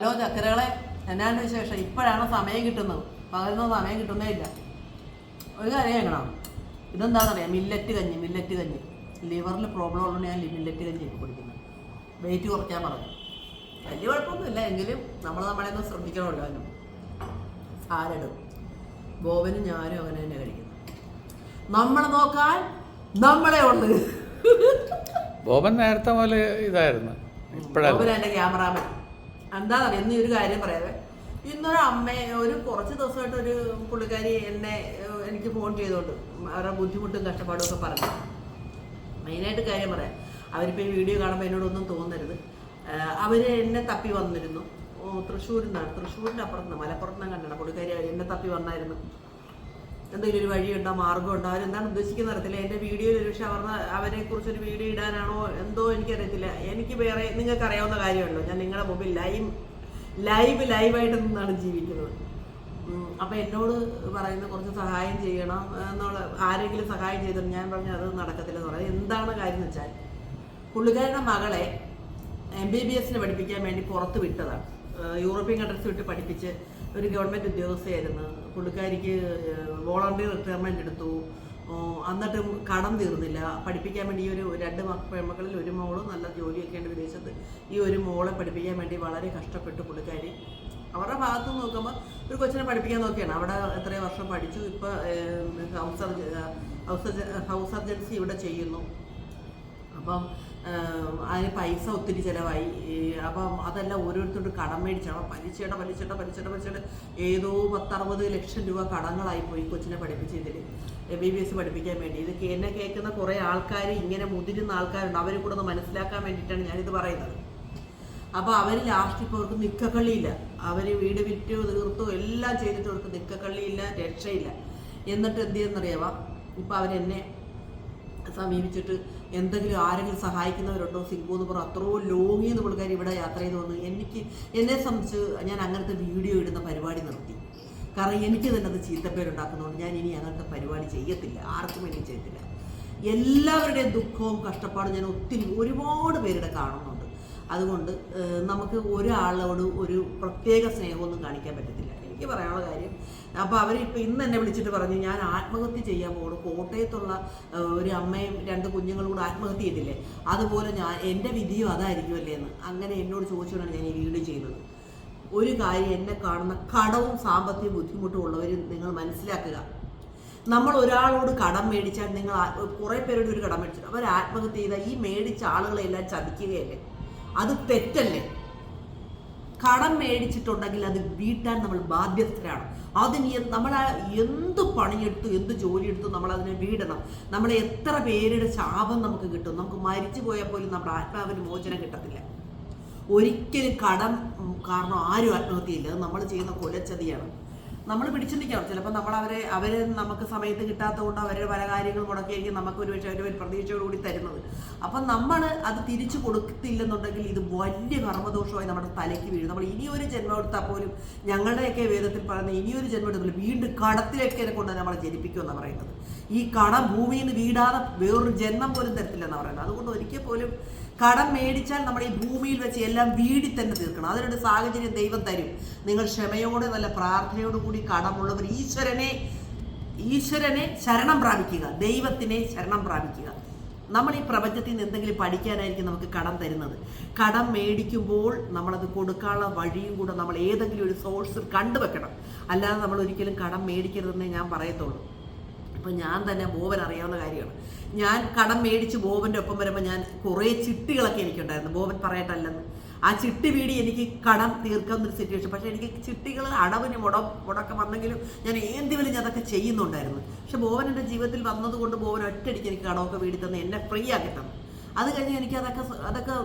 Hello ചക്കരകളെ. എന്നാണ്ട് വിശേഷം? ഇപ്പോഴാണ് സമയം കിട്ടുന്നത്? പകരുന്ന സമയം കിട്ടുന്നേ ഇല്ല. ഒരു കാര്യം കേൾക്കണം? ഇതെന്താണെന്നറിയാം? മില്ലറ്റ് കഞ്ഞി മില്ലറ്റ് കഞ്ഞി. ലിവറിൽ പ്രോബ്ലം ഉള്ളതുകൊണ്ട് ഞാൻ മില്ലറ്റ് കഞ്ഞി കുടിക്കുന്നത്. വെയിറ്റ് കുറയ്ക്കാൻ പറഞ്ഞു. വലിയ കുഴപ്പമൊന്നുമില്ല. എങ്കിലും നമ്മൾ നമ്മളെ ഒന്ന് ശ്രദ്ധിക്കണമല്ലോ അതിനും സാലഡും ബോബനും ഞാനും അങ്ങനെ തന്നെ കഴിക്കുന്നു നമ്മളെ നോക്കാൻ നമ്മളെ ഉള്ളത് ബോബൻ നേരത്തെ പോലെ ഇതായിരുന്നു. ഇപ്പോഴാണ് ക്യാമറാമാൻ എന്താണെന്നറിയാം ഇന്ന് ഒരു കാര്യം പറയാതെ ഇന്നൊരു അമ്മ ഒരു കുറച്ച് ദിവസമായിട്ട് ഒരു പുള്ളിക്കാരി എന്നെ എനിക്ക് ഫോൺ ചെയ്തോണ്ട് അവരുടെ ബുദ്ധിമുട്ടും കഷ്ടപ്പാടും ഒക്കെ പറഞ്ഞു. മെയിനായിട്ട് കാര്യം പറയാം. അവരിപ്പോൾ ഈ വീഡിയോ കാണുമ്പോൾ എന്നോടൊന്നും തോന്നരുത്. അവർ എന്നെ തപ്പി വന്നിരുന്നു. തൃശ്ശൂരിൽ നിന്നാണ് തൃശ്ശൂരിന്റെ അപ്പുറത്ത് നിന്ന് മലപ്പുറത്ത് നിന്നാണ് കണ്ടത്. പുള്ളിക്കാരി എന്നെ തപ്പി വന്നായിരുന്നു. എന്തെങ്കിലും ഒരു വഴിയുണ്ടോ മാർഗമുണ്ടോ അവരെന്താണ് ഉദ്ദേശിക്കുന്നത് അറിയത്തില്ല എന്റെ വീഡിയോയിൽ ഒരു അവരുടെ അവരെ കുറിച്ചൊരു വീഡിയോ ഇടാനാണോ എന്തോ എനിക്കറിയത്തില്ല. എനിക്ക് വേറെ നിങ്ങൾക്ക് അറിയാവുന്ന കാര്യമല്ലോ ഞാൻ നിങ്ങളുടെ മുമ്പിൽ ലൈവ് ലൈവ് ലൈവായിട്ട് നിന്നാണ് ജീവിക്കുന്നത്. അപ്പൊ എന്നോട് പറയുന്ന കുറച്ച് സഹായം ചെയ്യണം എന്നുള്ള ആരെങ്കിലും സഹായം ചെയ്തിട്ട് ഞാൻ പറഞ്ഞു അത് നടക്കത്തില്ല എന്ന് പറയുന്നത് എന്താണ് കാര്യം എന്ന് വെച്ചാൽ പുള്ളിക്കാരുടെ മകളെ എം ബി ബി എസിന് പഠിപ്പിക്കാൻ വേണ്ടി പുറത്ത് വിട്ടതാണ്. യൂറോപ്യൻ കൺട്രീസ് വിട്ട് പഠിപ്പിച്ച് ഒരു ഗവൺമെന്റ് ഉദ്യോഗസ്ഥയായിരുന്നു. പുള്ളിക്കാരിക്ക് വോളണ്ടിയർ റിട്ടയർമെന്റ് എടുത്തു. ഓ, കടം തീർന്നില്ല. പഠിപ്പിക്കാൻ വേണ്ടി ഈ ഒരു രണ്ട് മക്ക- പെൺമക്കളിൽ ഒരു മോൾ നല്ല ജോലിയൊക്കെ ഉണ്ട് വിദേശത്ത്. ഈ ഒരു മോളെ പഠിപ്പിക്കാൻ വേണ്ടി വളരെ കഷ്ടപ്പെട്ടു പുള്ളിക്കാരി. അവരുടെ ഭാഗത്ത് നോക്കുമ്പോൾ ഒരു കൊച്ചിനെ പഠിപ്പിക്കാൻ നോക്കിയാണ്. അവിടെ എത്രയോ വർഷം പഠിച്ചു. ഇപ്പോൾ ഹൗസ് ഹൗസ് ഹൗസ് സർജൻസി ഇവിടെ ചെയ്യുന്നു. അപ്പം അതിന് പൈസ ഒത്തിരി ചിലവായി. അപ്പം അതെല്ലാം ഓരോരുത്തരോട് കടം മേടിച്ചാണ് പലിശയുടെ പലിശയുടെ പലിശയുടെ പലിശയുടെ ഏതോ പത്തറുപത് ലക്ഷം രൂപ കടങ്ങളായി പോയി കൊച്ചിനെ പഠിപ്പിച്ചതിൽ എം ബി ബി എസ് പഠിപ്പിക്കാൻ വേണ്ടി. ഇത് എന്നെ കേൾക്കുന്ന കുറേ ആൾക്കാർ ഇങ്ങനെ മുതിരുന്ന ആൾക്കാരുണ്ട്. അവരെ കൂടെ ഒന്ന് മനസ്സിലാക്കാൻ വേണ്ടിയിട്ടാണ് ഞാനിത് പറയുന്നത്. അപ്പോൾ അവർ ലാസ്റ്റ് ഇപ്പോൾ അവർക്ക് നിക്കക്കള്ളിയില്ല. അവർ വീട് വിറ്റോ തീർത്തു എല്ലാം ചെയ്തിട്ട് അവർക്ക് നിക്കക്കള്ളിയില്ല രക്ഷയില്ല. എന്നിട്ട് എന്ത് ചെയ്യുന്നറിയാവാ? ഇപ്പോൾ അവരെന്നെ സമീപിച്ചിട്ട് എന്തെങ്കിലും ആരെങ്കിലും സഹായിക്കുന്നവരുണ്ടോ? സിംഗു എന്ന് പറഞ്ഞു അത്രയോ ലോങ്ങി എന്ന് പുള്ളിക്കാർ ഇവിടെ യാത്ര ചെയ്ത് വന്നു എനിക്ക് എന്നെ സംബന്ധിച്ച് ഞാൻ അങ്ങനത്തെ വീഡിയോ ഇടുന്ന പരിപാടി നിർത്തി. കാരണം എനിക്ക് തന്നെ അത് ചീത്തപ്പേരുണ്ടാക്കുന്നതുകൊണ്ട് ഞാൻ ഇനി അങ്ങനത്തെ പരിപാടി ചെയ്യത്തില്ല. ആർക്കും എനിക്ക് ചെയ്യത്തില്ല. എല്ലാവരുടെയും ദുഃഖവും കഷ്ടപ്പാടും ഞാൻ ഒത്തിരി ഒരുപാട് പേരുടെ കാണുന്നുണ്ട്. അതുകൊണ്ട് നമുക്ക് ഒരാളോട് ഒരു പ്രത്യേക സ്നേഹമൊന്നും കാണിക്കാൻ പറ്റത്തില്ല. എനിക്ക് പറയാനുള്ള കാര്യം അപ്പോൾ അവർ ഇപ്പോൾ ഇന്ന് എന്നെ വിളിച്ചിട്ട് പറഞ്ഞു ഞാൻ ആത്മഹത്യ ചെയ്യാൻ പോകുന്നു കോട്ടയത്തുള്ള ഒരു അമ്മയും രണ്ട് കുഞ്ഞുങ്ങളും കൂടെ ആത്മഹത്യ ചെയ്തില്ലേ? അതുപോലെ ഞാൻ എന്റെ വിധിയും അതായിരിക്കുമല്ലേ എന്ന്. അങ്ങനെ എന്നോട് ചോദിച്ചുകൊണ്ടാണ് ഞാൻ ഈ വീഡിയോ ചെയ്യുന്നത് ഒരു കാര്യം എന്നെ കാണുന്ന കടവും സാമ്പത്തിക ബുദ്ധിമുട്ടും ഉള്ളവർ നിങ്ങൾ മനസ്സിലാക്കുക. നമ്മൾ ഒരാളോട് കടം മേടിച്ചാൽ നിങ്ങൾ കുറേ പേരോട് ഒരു കടം മേടിച്ചു അവർ ആത്മഹത്യ ചെയ്താൽ ഈ മേടിച്ച ആളുകളെല്ലാം ചതിക്കുകയല്ലേ? അത് തെറ്റല്ലേ? കടം മേടിച്ചിട്ടുണ്ടെങ്കിൽ അത് വീട്ടാൻ നമ്മൾ ബാധ്യസ്ഥരാണ്. അതിന് നമ്മൾ എന്ത് പണിയെടുത്തു എന്ത് ജോലിയെടുത്തു നമ്മൾ അതിനെ വീടണം. നമ്മളെ എത്ര പേരുടെ ശാപം നമുക്ക് കിട്ടും. നമുക്ക് മരിച്ചു പോയാൽ പോലും നമ്മുടെ ആത്മാവിന് മോചനം കിട്ടത്തില്ല. ഒരിക്കലും കടം കാരണം ആരും ആത്മഹത്യയില്ല. അത് നമ്മൾ ചെയ്യുന്ന കൊലച്ചതിയാണ്. നമ്മൾ പിടിച്ചിരിക്കണം ചിലപ്പോൾ നമ്മൾ അവരെ അവർ നമുക്ക് സമയത്ത് കിട്ടാത്തത് കൊണ്ട് അവരുടെ പല കാര്യങ്ങൾ മുടക്കിയായിരിക്കും നമുക്ക് ഒരു പക്ഷേ അവർ പ്രതീക്ഷയോടുകൂടി തരുന്നത്. അപ്പം നമ്മൾ അത് തിരിച്ചു കൊടുത്തില്ലെന്നുണ്ടെങ്കിൽ ഇത് വലിയ കർമ്മദോഷമായി നമ്മുടെ തലയ്ക്ക് വീഴും. നമ്മൾ ഇനിയൊരു ജന്മം എടുത്താൽ പോലും ഞങ്ങളുടെയൊക്കെ വേദത്തിൽ പറയുന്ന ഇനിയൊരു ജന്മം എടുത്തില്ല വീണ്ടും കടത്തിലേക്ക് കൊണ്ട് നമ്മളെ ജനിപ്പിക്കുമെന്നാണ് പറയുന്നത്. ഈ കട ഭൂമിയിൽ നിന്ന് വീടാതെ വേറൊരു ജന്മം പോലും തരത്തില്ലെന്നാണ് പറയുന്നത്. അതുകൊണ്ട് ഒരിക്കൽ പോലും കടം മേടിച്ചാൽ നമ്മൾ ഈ ഭൂമിയിൽ വെച്ച് എല്ലാം വീടി തന്നെ തീർക്കണം. അതിനൊരു സാഹചര്യം ദൈവം തരും. നിങ്ങൾ ക്ഷമയോടെ നല്ല പ്രാർത്ഥനയോട് കൂടി കടമുള്ളവർ ഈശ്വരനെ ഈശ്വരനെ ശരണം പ്രാപിക്കുക. ദൈവത്തിനെ ശരണം പ്രാപിക്കുക. നമ്മൾ ഈ പ്രപഞ്ചത്തിൽ നിന്ന് എന്തെങ്കിലും പഠിക്കാനായിരിക്കും നമുക്ക് കടം തരുന്നത്. കടം മേടിക്കുമ്പോൾ നമ്മളത് കൊടുക്കാനുള്ള വഴിയും കൂടെ നമ്മൾ ഏതെങ്കിലും ഒരു സോഴ്സ് കണ്ടുവെക്കണം. അല്ലാതെ നമ്മൾ ഒരിക്കലും കടം മേടിക്കരുതെന്നേ ഞാൻ പറയത്തുള്ളൂ. അപ്പം ഞാൻ തന്നെ ബോബൻ അറിയാവുന്ന കാര്യമാണ്. ഞാൻ കടം മേടിച്ച് ബോബന്റെ ഒപ്പം വരുമ്പോൾ ഞാൻ കുറേ ചിട്ടികളൊക്കെ എനിക്കുണ്ടായിരുന്നു. ബോബൻ പറയട്ടല്ലെന്ന്. ആ ചിട്ടി വീടി എനിക്ക് കടം തീർക്കുന്ന ഒരു സിറ്റുവേഷൻ പക്ഷേ എനിക്ക് ചിട്ടികൾ അടവിന് മുട മുടക്കം വന്നെങ്കിലും ഞാൻ എന്തെങ്കിലും ഞാൻ അതൊക്കെ ചെയ്യുന്നുണ്ടായിരുന്നു. പക്ഷെ ബോബൻ എന്റെ ജീവിതത്തിൽ വന്നതുകൊണ്ട് ബോബൻ ഒറ്റയടിക്ക് എനിക്ക് കടമൊക്കെ വീടി തന്ന് എന്നെ ഫ്രീ ആക്കി തന്നു. അത് കഴിഞ്ഞ് എനിക്ക് അതൊക്കെ അതൊക്കെ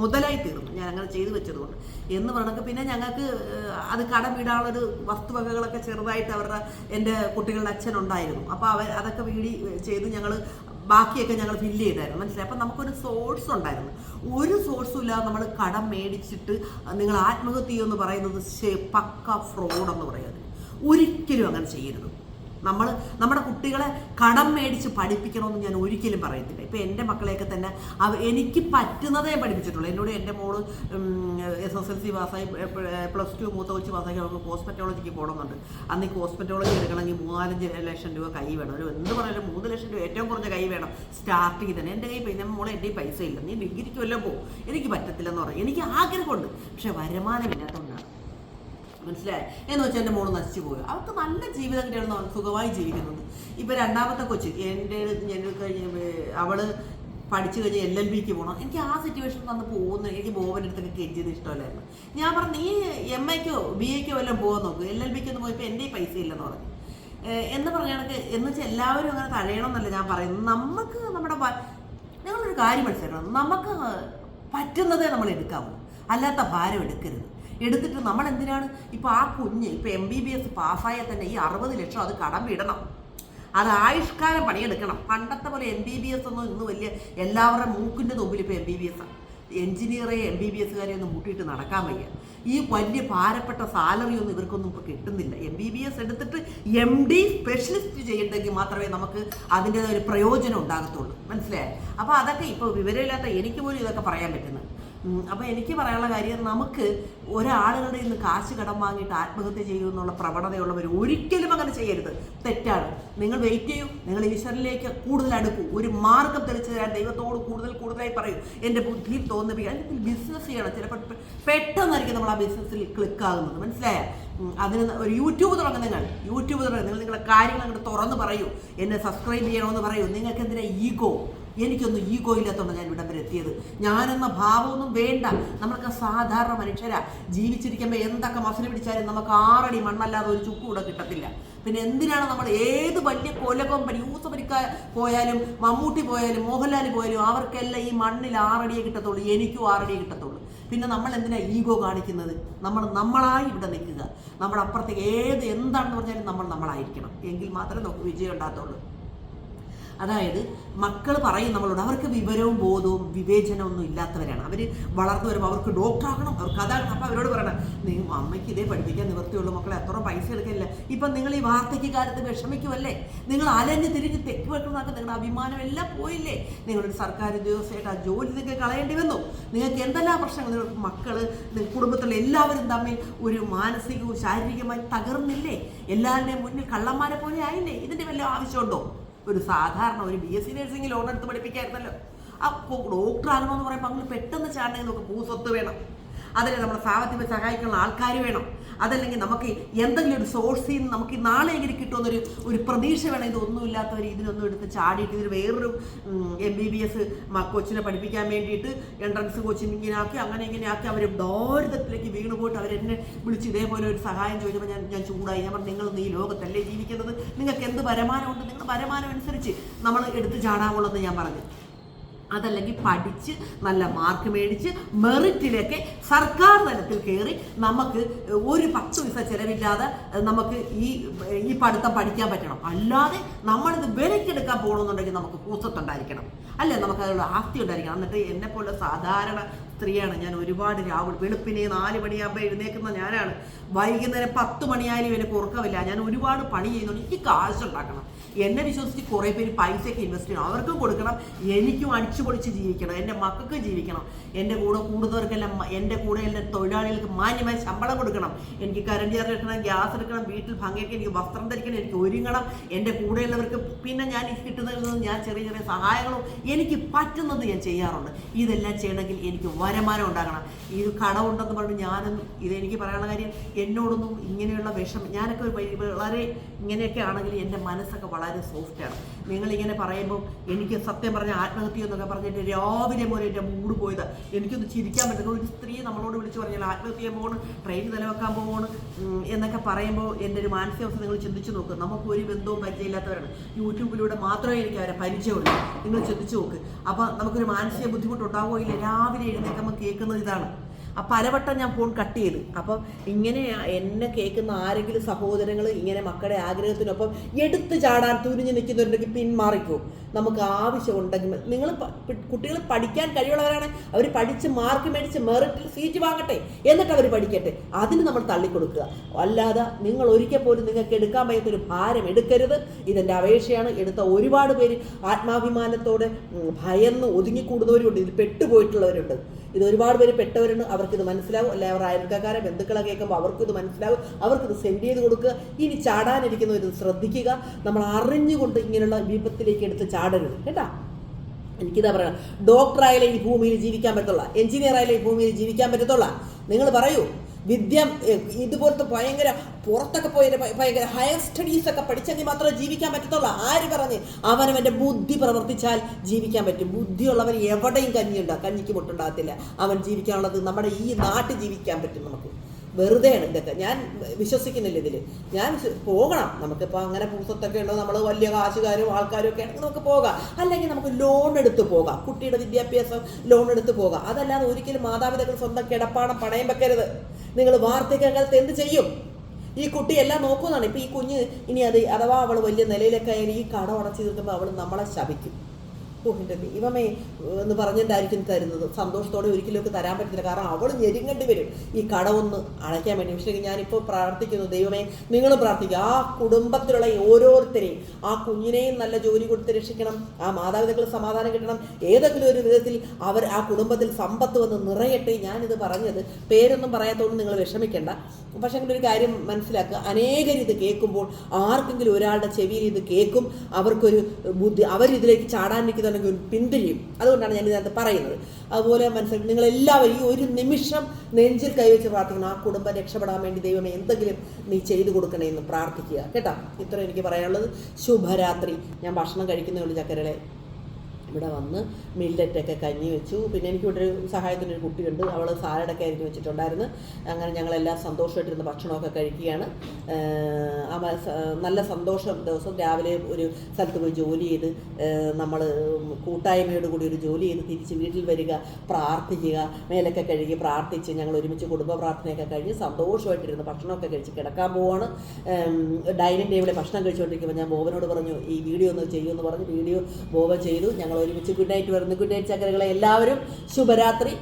മുതലായി തീർന്നു. ഞാൻ അങ്ങനെ ചെയ്തു വെച്ചതുകൊണ്ട്. എന്ന് പറഞ്ഞൊക്കെ പിന്നെ ഞങ്ങൾക്ക് അത് കടം വീടാനുള്ളൊരു വസ്തുവകകളൊക്കെ ചെറുതായിട്ട് അവരുടെ എന്റെ കുട്ടികളുടെ അച്ഛൻ അച്ഛനുണ്ടായിരുന്നു അപ്പോൾ അവർ അതൊക്കെ വീടി ചെയ്ത് ഞങ്ങൾ ബാക്കിയൊക്കെ ഞങ്ങൾ ഫില്ല് ചെയ്തായിരുന്നു. മനസ്സിലായി? അപ്പം നമുക്കൊരു സോഴ്സ് ഉണ്ടായിരുന്നു. ഒരു സോഴ്സും ഇല്ലാതെ നമ്മൾ കടം മേടിച്ചിട്ട് നിങ്ങൾ ആത്മഹത്യ എന്ന് പറയുന്നത് പക്ക ഫ്രോഡ് എന്ന് പറയുന്നത്. ഒരിക്കലും അങ്ങനെ ചെയ്യരുത്. നമ്മൾ നമ്മുടെ കുട്ടികളെ കടം മേടിച്ച് പഠിപ്പിക്കണമെന്ന് ഞാൻ ഒരിക്കലും പറയത്തില്ല. ഇപ്പം എന്റെ മക്കളെയൊക്കെ തന്നെ അവ എനിക്ക് പറ്റുന്നതേ പഠിപ്പിച്ചിട്ടുള്ളൂ. എന്നോട് എന്റെ മോൾ എസ് എസ് എൽ സി പാസ്സായി പ്ലസ് ടു മൂത്ത കൊച്ചു പാസ്സായി അവർക്ക് കോസ്മെറ്റോളജിക്ക് പോകണമെന്നുണ്ട്. അന്ന് ഈ കോസ്മെറ്റോളജി എടുക്കണമെങ്കിൽ മൂന്നാലഞ്ച് ലക്ഷം രൂപ കൈ വേണം. ഒരു എന്ത് പറഞ്ഞാലും മൂന്ന് ലക്ഷം രൂപ ഏറ്റവും കുറഞ്ഞ കൈ വേണം സ്റ്റാർട്ടിങ് തന്നെ. എന്റെ കൈ പിന്നെ മോളെ എന്റെ പൈസ ഇല്ല നീ ഡിഗ്രിക്ക് വല്ലതും പോകും എനിക്ക് പറ്റത്തില്ലെന്ന് പറയും എനിക്ക് ആഗ്രഹമുണ്ട്. പക്ഷെ വരുമാനമില്ലാത്തതുകൊണ്ടാണ്. മനസ്സിലായി? എന്ന് വെച്ചാൽ എന്റെ മോൾ നശിച്ചു പോയി. അവർക്ക് നല്ല ജീവിതം കിട്ടിയാണ് സുഖമായി ജീവിക്കുന്നുണ്ട് ഇപ്പം രണ്ടാമത്തെ കൊച്ച് എന്റെ കഴിഞ്ഞ് അവൾ പഠിച്ചു കഴിഞ്ഞ് എൽ എൽ ബിക്ക് പോകണം എനിക്ക് ആ സിറ്റുവേഷൻ വന്ന് പോകുന്ന എനിക്ക് ബോബന്റെ അടുത്തൊക്കെ കെഞ്ചിയത് ഇഷ്ടമല്ലായിരുന്നു. ഞാൻ പറഞ്ഞു നീ എം എക്കോ ബി എക്കോ വല്ലതും പോകാൻ നോക്ക്. എൽ എൽ ബിക്ക് ഒന്ന് പോയപ്പോൾ എന്റെ ഈ പൈസ ഇല്ലെന്ന് പറഞ്ഞു. എന്ന് പറഞ്ഞ എന്ന് വെച്ചാൽ എല്ലാവരും അങ്ങനെ തഴയണമെന്നല്ല ഞാൻ പറയുന്നത്. നമുക്ക് നമ്മുടെ ഞങ്ങളൊരു കാര്യം മനസ്സിലാക്കണം. നമുക്ക് പറ്റുന്നതേ നമ്മൾ എടുക്കാവൂ അല്ലാത്ത ഭാരം എടുക്കരുത്. എടുത്തിട്ട് നമ്മൾ എന്തിനാണ് ഇപ്പോൾ ആ കുഞ്ഞ് ഇപ്പോൾ എം ബി ബി എസ് പാസ്സായാൽ തന്നെ ഈ അറുപത് ലക്ഷം അത് കടം വിടണം. അത് ആയുഷ്കാലം പണിയെടുക്കണം. പണ്ടത്തെ പോലെ എം ബി ബി എസ് ഒന്നും ഇന്ന് വലിയ എല്ലാവരുടെ മൂക്കിന്റെ മുമ്പിൽ ഇപ്പോൾ എം ബി ബി എസ് ആണ് എഞ്ചിനീയറെ എം ബി ബി എസ്സുകാരെ ഒന്നും മുട്ടിയിട്ട് നടക്കാൻ വയ്യ. ഈ വലിയ ഭാരപ്പെട്ട സാലറി ഒന്നും ഇവർക്കൊന്നും ഇപ്പോൾ കിട്ടുന്നില്ല. എം ബി ബി എസ് എടുത്തിട്ട് എം ഡി സ്പെഷ്യലിസ്റ്റ് ചെയ്യണ്ടെങ്കിൽ മാത്രമേ നമുക്ക് അതിന്റെതായ ഒരു പ്രയോജനം ഉണ്ടാകത്തുള്ളൂ. മനസ്സിലായോ? അപ്പോൾ അതൊക്കെ ഇപ്പോൾ വിവരമില്ലാത്ത എനിക്ക് പോലും ഇതൊക്കെ പറയാൻ പറ്റുന്നത്. അപ്പോൾ എനിക്ക് പറയാനുള്ള കാര്യം നമുക്ക് ഒരാളുകളുടെ ഇന്ന് കാശ് കടം വാങ്ങിയിട്ട് ആത്മഹത്യ ചെയ്യുമെന്നുള്ള പ്രവണതയുള്ളവർ ഒരിക്കലും അങ്ങനെ ചെയ്യരുത്. തെറ്റാണ്. നിങ്ങൾ വെയിറ്റ് ചെയ്യൂ. നിങ്ങൾ ഈശ്വരനിലേക്ക് കൂടുതൽ അടുക്കൂ ഒരു മാർഗം തെളിച്ചു തരാൻ ദൈവത്തോട് കൂടുതൽ കൂടുതലായി പറയൂ. എന്റെ ബുദ്ധി തോന്നിപ്പിക്കുക അല്ലെങ്കിൽ ബിസിനസ് ചെയ്യണം. ചിലപ്പോൾ പെട്ടെന്നായിരിക്കും നമ്മൾ ആ ബിസിനസ്സിൽ ക്ലിക്ക് ആകുന്നത്. മനസ്സിലായ? അതിന് ഒരു യൂട്യൂബ് തുടങ്ങും നിങ്ങൾ. യൂട്യൂബ് തുടങ്ങും. നിങ്ങൾ നിങ്ങളുടെ കാര്യങ്ങൾ അങ്ങോട്ട് തുറന്ന് പറയൂ. എന്നെ സബ്സ്ക്രൈബ് ചെയ്യണമെന്ന് പറയൂ. നിങ്ങൾക്ക് എന്തിനാ ഈഗോ എനിക്കൊന്നും ഈഗോ ഇല്ലാത്തതുകൊണ്ട് ഞാൻ ഇവിടം വരെ എത്തിയത്. ഞാനെന്ന ഭാവമൊന്നും വേണ്ട. നമ്മളൊക്കെ സാധാരണ മനുഷ്യരാ. ജീവിച്ചിരിക്കുമ്പോൾ എന്തൊക്കെ മസിൽ പിടിച്ചാലും നമുക്ക് ആറടി മണ്ണല്ലാതെ ഒരു ചുക്ക് കൂടെ കിട്ടത്തില്ല. പിന്നെ എന്തിനാണ് നമ്മൾ ഏത് വലിയ കൊലകൊമ്പൻ യൂസഫരിക്ക പോയാലും മമ്മൂട്ടി പോയാലും മോഹൻലാൽ പോയാലും അവർക്കെല്ലാം ഈ മണ്ണിൽ ആറടിയെ കിട്ടത്തുള്ളൂ എനിക്കും ആറടിയെ കിട്ടത്തുള്ളൂ. പിന്നെ നമ്മൾ എന്തിനാ ഈഗോ കാണിക്കുന്നത്? നമ്മൾ നമ്മളായി ഇവിടെ നിൽക്കുക. നമ്മുടെ അപ്പുറത്തേക്ക് ഏത് എന്താണെന്ന് പറഞ്ഞാലും നമ്മൾ നമ്മളായിരിക്കണം. എങ്കിൽ മാത്രമേ നമുക്ക് വിജയം ഉണ്ടാകത്തുള്ളൂ. അതായത് മക്കൾ പറയും നമ്മളോട് അവർക്ക് വിവരവും ബോധവും വിവേചനവും ഒന്നും ഇല്ലാത്തവരാണ്. അവർ വളർന്നു വരുമ്പോൾ അവർക്ക് ഡോക്ടറാകണം അവർക്ക് അതാണ്. അപ്പം അവരോട് പറയണം നിങ്ങൾ അമ്മയ്ക്ക് ഇതേ പഠിപ്പിക്കാൻ നിവർത്തിയുള്ളൂ മക്കളെ അത്ര പൈസ എടുക്കില്ല? ഇപ്പം നിങ്ങൾ ഈ വാർത്തയ്ക്ക് കാലത്ത് വിഷമിക്കുമല്ലേ നിങ്ങൾ അലഞ്ഞ് തിരിഞ്ഞ് തെക്ക് വെക്കുന്നതൊക്കെ നിങ്ങളുടെ അഭിമാനം എല്ലാം പോയില്ലേ? നിങ്ങളൊരു സർക്കാർ ഉദ്യോഗസ്ഥയായിട്ട് ആ ജോലി നിങ്ങൾക്ക് കളയേണ്ടി വന്നു. നിങ്ങൾക്ക് എന്തെല്ലാം പ്രശ്നങ്ങൾ? നിങ്ങൾക്ക് മക്കൾ കുടുംബത്തിലെ എല്ലാവരും തമ്മിൽ ഒരു മാനസികവും ശാരീരികമായി തകർന്നില്ലേ? എല്ലാവരുടെയും മുന്നിൽ കള്ളന്മാരെ പോലെ ആയില്ലേ? ഇതിന്റെ വല്ല ആവശ്യമുണ്ടോ? ഒരു സാധാരണ ഒരു B S C nursing loan എടുത്ത് പഠിപ്പിക്കായിരുന്നല്ലോ. അപ്പോൾ ഡോക്ടർ ആകണമെന്ന് പറയുമ്പോൾ അങ്ങനെ പെട്ടെന്ന് ചാടണമെങ്കിൽ നമുക്ക് ഭൂസ്വത്ത് വേണം. അതല്ലേ നമ്മുടെ സാമ്പത്തിക സഹായിക്കുന്ന ആൾക്കാർ വേണം. അതല്ലെങ്കിൽ നമുക്ക് എന്തെങ്കിലും ഒരു സോഴ്സിൽ നിന്ന് നമുക്ക് നാളെ എങ്ങനെ കിട്ടുമെന്നൊരു ഒരു പ്രതീക്ഷ വേണം. ഇതൊന്നും ഇല്ലാത്തവർ ഇതിനൊന്നും എടുത്ത് ചാടിയിട്ട് ഇതിന് വേറൊരു എം ബി ബി എസ് കൊച്ചിനെ പഠിപ്പിക്കാൻ വേണ്ടിയിട്ട് എൻട്രൻസ് കോച്ചിങ് ഇങ്ങനെയാക്കി അങ്ങനെ ഇങ്ങനെയാക്കി അവർ ദാരിദ്ര്യത്തിലേക്ക് വീണ് പോയിട്ട് അവരെന്നെ വിളിച്ച് ഇതേപോലെ ഒരു സഹായം ചോദിച്ചപ്പോൾ ഞാൻ ഞാൻ ചൂടായി. ഞാൻ പറഞ്ഞു നിങ്ങൾ ഈ ലോകത്തല്ലേ ജീവിക്കുന്നത്? നിങ്ങൾക്ക് എന്ത് വരുമാനമുണ്ട്? നിങ്ങളുടെ വരുമാനം അനുസരിച്ച് നമ്മൾ എടുത്ത് ചാടാവുള്ളതെന്ന് ഞാൻ പറഞ്ഞു. അതല്ലെങ്കിൽ പഠിച്ച് നല്ല മാർക്ക് മേടിച്ച് മെറിറ്റിലൊക്കെ സർക്കാർ തലത്തിൽ കയറി നമുക്ക് ഒരു പത്ത് പൈസ ചിലവില്ലാതെ നമുക്ക് ഈ ഈ പഠിത്തം പഠിക്കാൻ പറ്റണം. അല്ലാതെ നമ്മളിത് വിലക്കെടുക്കാൻ പോകണമെന്നുണ്ടെങ്കിൽ നമുക്ക് കൂസത്തുണ്ടായിരിക്കണം അല്ലേ? നമുക്ക് അതിനുള്ള ആസ്തി ഉണ്ടായിരിക്കണം. എന്നിട്ട് എന്നെ പോലെ സാധാരണ സ്ത്രീയാണ് ഞാൻ ഒരുപാട് രാവിലെ വെളുപ്പിനെ നാല് മണിയാകുമ്പോൾ എഴുന്നേക്കുന്ന ഞാനാണ്. വൈകുന്നേരം പത്ത് മണിയായാലും എനിക്ക് ഉറക്കമില്ല. ഞാൻ ഒരുപാട് പണി ചെയ്യുന്നുണ്ട്. എനിക്ക് കാശുണ്ടാക്കണം എന്നെ വിശ്വസിച്ച് കുറേ പേര് പൈസയൊക്കെ ഇൻവെസ്റ്റ് ചെയ്യണം. അവർക്കും കൊടുക്കണം. എനിക്കും അടിച്ചു പൊളിച്ച് ജീവിക്കണം. എന്റെ മക്കൾക്ക് ജീവിക്കണം. എന്റെ കൂടെ കൂടുന്നവർക്കെല്ലാം എന്റെ കൂടെ എന്റെ തൊഴിലാളികൾക്ക് മാന്യമായ ശമ്പളം കൊടുക്കണം. എനിക്ക് കറണ്ട് ചാർജ് എടുക്കണം ഗ്യാസ് എടുക്കണം വീട്ടിൽ ഭംഗിയൊക്കെ എനിക്ക് വസ്ത്രം ധരിക്കണം എനിക്ക് ഒരുങ്ങണം. എന്റെ കൂടെയുള്ളവർക്ക് പിന്നെ ഞാൻ കിട്ടുന്നതിൽ നിന്ന് ഞാൻ ചെറിയ ചെറിയ സഹായങ്ങളും എനിക്ക് പറ്റുന്നത് ഞാൻ ചെയ്യാറുണ്ട്. ഇതെല്ലാം ചെയ്യണമെങ്കിൽ എനിക്ക് വരുമാനം ഉണ്ടാകണം. ഇത് കടമുണ്ടെന്ന് പറഞ്ഞു ഞാനൊന്നും ഇതെനിക്ക് പറയാനുള്ള കാര്യം എന്നോടൊന്നും ഇങ്ങനെയുള്ള വിഷം ഞാനൊക്കെ വളരെ ഇങ്ങനെയൊക്കെ ആണെങ്കിൽ എന്റെ മനസ്സൊക്കെ വളരെ സോഫ്റ്റാണ് നിങ്ങളിങ്ങനെ പറയുമ്പോൾ എനിക്ക് സത്യം പറഞ്ഞ ആത്മഹത്യ എന്നൊക്കെ പറഞ്ഞിട്ട് രാവിലെ പോലെ എന്റെ മൂട് പോയത്. എനിക്കൊന്ന് ചിരിക്കാൻ പറ്റുന്ന ഒരു സ്ത്രീ നമ്മളോട് വിളിച്ച് പറഞ്ഞാൽ ആത്മഹത്യ പോകണം ട്രെയിൻ നിലവെക്കാൻ പോകണം എന്നൊക്കെ പറയുമ്പോൾ എന്റെ ഒരു മാനസികാവസ്ഥ നിങ്ങൾ ചിന്തിച്ചു നോക്ക്. നമുക്ക് ഒരു ബന്ധവും പരിചയമില്ലാത്തവരാണ്. യൂട്യൂബിലൂടെ മാത്രമേ എനിക്ക് അവരെ പരിചയമുള്ളൂ. നിങ്ങൾ ചിന്തിച്ചു നോക്ക്. അപ്പോൾ നമുക്കൊരു മാനസിക ബുദ്ധിമുട്ടുണ്ടാവുകയില്ല രാവിലെ എഴുന്നേക്കുമ്പോൾ കേൾക്കുന്നത് ഇതാണ്. ആ പലവട്ടം ഞാൻ ഫോൺ കട്ട് ചെയ്ത്. അപ്പം ഇങ്ങനെ എന്നെ കേൾക്കുന്ന ആരെങ്കിലും സഹോദരങ്ങൾ ഇങ്ങനെ മക്കളുടെ ആഗ്രഹത്തിനൊപ്പം എടുത്ത് ചാടാൻ തുരിഞ്ഞ് നിൽക്കുന്നവരുണ്ടെങ്കിൽ പിന്മാറിക്കോ. നമുക്ക് ആവശ്യമുണ്ടെങ്കിൽ നിങ്ങൾ കുട്ടികൾ പഠിക്കാൻ കഴിവുള്ളവരാണ്. അവർ പഠിച്ച് മാർക്ക് മേടിച്ച് മെറിറ്റിൽ സീറ്റ് വാങ്ങട്ടെ. എന്നിട്ട് അവർ പഠിക്കട്ടെ. അതിന് നമ്മൾ തള്ളിക്കൊടുക്കുക. അല്ലാതെ നിങ്ങൾ ഒരിക്കൽ പോലും നിങ്ങൾക്ക് എടുക്കാൻ വയ്യാത്തൊരു ഭാരം എടുക്കരുത്. ഇതെന്റെ അപേക്ഷയാണ്. എടുത്ത ഒരുപാട് പേര് ആത്മാഭിമാനത്തോടെ ഭയന്ന് ഒതുങ്ങിക്കൂടുന്നവരുണ്ട്. ഇത് പെട്ടുപോയിട്ടുള്ളവരുണ്ട്. ഇത് ഒരുപാട് പേര് പെട്ടവരുണ്ട്. അവർക്കിത് മനസ്സിലാവും. അല്ലെ അവർ അയൽക്കാരെ ബന്ധുക്കളെ കേൾക്കുമ്പോൾ അവർക്കും ഇത് മനസ്സിലാവും. അവർക്കിത് സെൻഡ് ചെയ്ത് കൊടുക്കുക. ഇനി ചാടാനിരിക്കുന്നവർ ഇത് ശ്രദ്ധിക്കുക. നമ്മൾ അറിഞ്ഞുകൊണ്ട് ഇങ്ങനെയുള്ള വിപത്തിലേക്ക് എടുത്ത് ചാടരുത്. കേട്ടാ? എനിക്കിതാ പറയണം ഡോക്ടറായാലേ ഈ ഭൂമിയിൽ ജീവിക്കാൻ പറ്റത്തുള്ള. എഞ്ചിനീയർ ആയാലേ ഈ ഭൂമിയിൽ ജീവിക്കാൻ പറ്റത്തുള്ള. നിങ്ങൾ പറയൂ. വിദ്യ ഇതുപോലത്തെ ഭയങ്കര പുറത്തൊക്കെ പോയി ഭയങ്കര ഹയർ സ്റ്റഡീസ് ഒക്കെ പഠിച്ചെങ്കിൽ മാത്രമേ ജീവിക്കാൻ പറ്റത്തുള്ളൂ. ആര് പറഞ്ഞ്? അവനവന്റെ ബുദ്ധി പ്രവർത്തിച്ചാൽ ജീവിക്കാൻ പറ്റും. ബുദ്ധിയുള്ളവൻ എവിടെയും കഞ്ഞിയുണ്ടാകും കഞ്ഞിക്ക് മുട്ടുണ്ടാകത്തില്ല അവൻ ജീവിക്കാനുള്ളത് നമ്മുടെ ഈ നാട്ടിൽ ജീവിക്കാൻ പറ്റും നമുക്ക്. വെറുതെയാണ് ഇതൊക്കെ. ഞാൻ വിശ്വസിക്കുന്നില്ല ഇതിൽ ഞാൻ പോകണം. നമുക്കിപ്പോൾ അങ്ങനെ പൂസത്തൊക്കെ ഉണ്ടോ നമ്മൾ വലിയ കാശുകാരും ആൾക്കാരും ഒക്കെ ആണെങ്കിൽ നമുക്ക് പോകാം. അല്ലെങ്കിൽ നമുക്ക് ലോൺ എടുത്ത് പോകാം. കുട്ടിയുടെ വിദ്യാഭ്യാസം ലോൺ എടുത്ത് പോകാം. അതല്ലാതെ ഒരിക്കലും മാതാപിതാക്കൾ സ്വന്തം കിടപ്പാടം പണയം വെക്കരുത്. നിങ്ങൾ വാർദ്ധക്യകാലത്ത് എന്ത് ചെയ്യും? ഈ കുട്ടി എല്ലാം നോക്കുന്നതാണ് ഇപ്പം ഈ കുഞ്ഞ് ഇനി അത് അഥവാ അവൾ വലിയ നിലയിലൊക്കെ ആയാലും ഈ കടം അടച്ചു തീർക്കുമ്പോൾ അവൾ നമ്മളെ ശപിക്കും. ഓ എന്റെ ദൈവമേ എന്ന് പറഞ്ഞിട്ടായിരിക്കും തരുന്നത്. സന്തോഷത്തോടെ ഒരിക്കലും തരാൻ പറ്റില്ല കാരണം അവൾ ഞെരുങ്ങേണ്ടി വരും. ഈ കട ഒന്ന് അടയ്ക്കാൻ വേണ്ടി. പക്ഷേ ഞാനിപ്പോൾ പ്രാർത്ഥിക്കുന്നു ദൈവമേ നിങ്ങൾ പ്രാർത്ഥിക്കുക. ആ കുടുംബത്തിലുള്ള ഓരോരുത്തരെയും ആ കുഞ്ഞിനെയും നല്ല ജോലി കൊടുത്ത് രക്ഷിക്കണം. ആ മാതാപിതാക്കൾ സമാധാനം കിട്ടണം. ഏതെങ്കിലും ഒരു വിധത്തിൽ അവർ ആ കുടുംബത്തിൽ സമ്പത്ത് വന്ന് നിറയട്ടെ. ഞാനിത് പറഞ്ഞത് പേരൊന്നും പറയാത്തതുകൊണ്ട് നിങ്ങൾ വിഷമിക്കേണ്ട. പക്ഷേ ഒരു കാര്യം മനസ്സിലാക്കുക. അനേകർ ഇത് കേൾക്കുമ്പോൾ ആർക്കെങ്കിലും ഒരാളുടെ ചെവിയിൽ ഇത് കേൾക്കും. അവർക്കൊരു ബുദ്ധി അവരിതിലേക്ക് ചാടാൻ നിൽക്കുന്നുണ്ടെങ്കിൽ ഒരു പിന്തിരിയും. അതുകൊണ്ടാണ് ഞാൻ ഇതിനകത്ത് പറയുന്നത്. അതുപോലെ മനസ്സിലാക്കി നിങ്ങളെല്ലാവരും ഈ ഒരു നിമിഷം നെഞ്ചിൽ കൈവച്ച് പ്രാർത്ഥിക്കണം. ആ കുടുംബം രക്ഷപ്പെടാൻ വേണ്ടി ദൈവമേ എന്തെങ്കിലും നീ ചെയ്തു കൊടുക്കണേ എന്ന് പ്രാർത്ഥിക്കുക. കേട്ടോ? ഇത്ര എനിക്ക് പറയാനുള്ളത്. ശുഭരാത്രി. ഞാൻ ഭക്ഷണം കഴിക്കുന്നേ ഉള്ളൂ ചക്കരകളെ. ഇവിടെ വന്ന് മില്ലറ്റൊക്കെ കഞ്ഞി വെച്ചു. പിന്നെ എനിക്ക് ഇവിടെ ഒരു സഹായത്തിനൊരു കുട്ടിയുണ്ട് അവൾ സാലഡൊക്കെ അരിഞ്ഞ് വെച്ചിട്ടുണ്ടായിരുന്നു. അങ്ങനെ ഞങ്ങളെല്ലാം സന്തോഷമായിട്ടിരുന്ന് ഭക്ഷണമൊക്കെ കഴിക്കുകയാണ്. ആ നല്ല സന്തോഷം ദിവസം രാവിലെ ഒരു സ്ഥലത്ത് പോയി ജോലി ചെയ്ത് നമ്മൾ കൂട്ടായ്മയോട് കൂടി ഒരു ജോലി ചെയ്ത് തിരിച്ച് വീട്ടിൽ വരിക പ്രാർത്ഥിക്കുക മേലൊക്കെ കഴുകി പ്രാർത്ഥിച്ച് ഞങ്ങൾ ഒരുമിച്ച് കുടുംബ പ്രാർത്ഥനയൊക്കെ കഴിഞ്ഞ് സന്തോഷമായിട്ടിരുന്ന് ഭക്ഷണമൊക്കെ കഴിച്ച് കിടക്കാൻ പോവാണ്. ഡൈനിങ് ടേബിളിൽ ഭക്ഷണം കഴിച്ചുകൊണ്ടിരിക്കുമ്പോൾ ഞാൻ ബോബനോട് പറഞ്ഞു ഈ വീഡിയോ ഒന്ന് ചെയ്യുമെന്ന് പറഞ്ഞ് വീഡിയോ ബോബൻ ചെയ്തു. ഞങ്ങൾ ഒരുമിച്ച് ഗുഡ് നൈറ്റ് വരുന്നു ഗുഡ് നൈറ്റ് ചക്കരകളെ എല്ലാവരും ശുഭരാത്രി.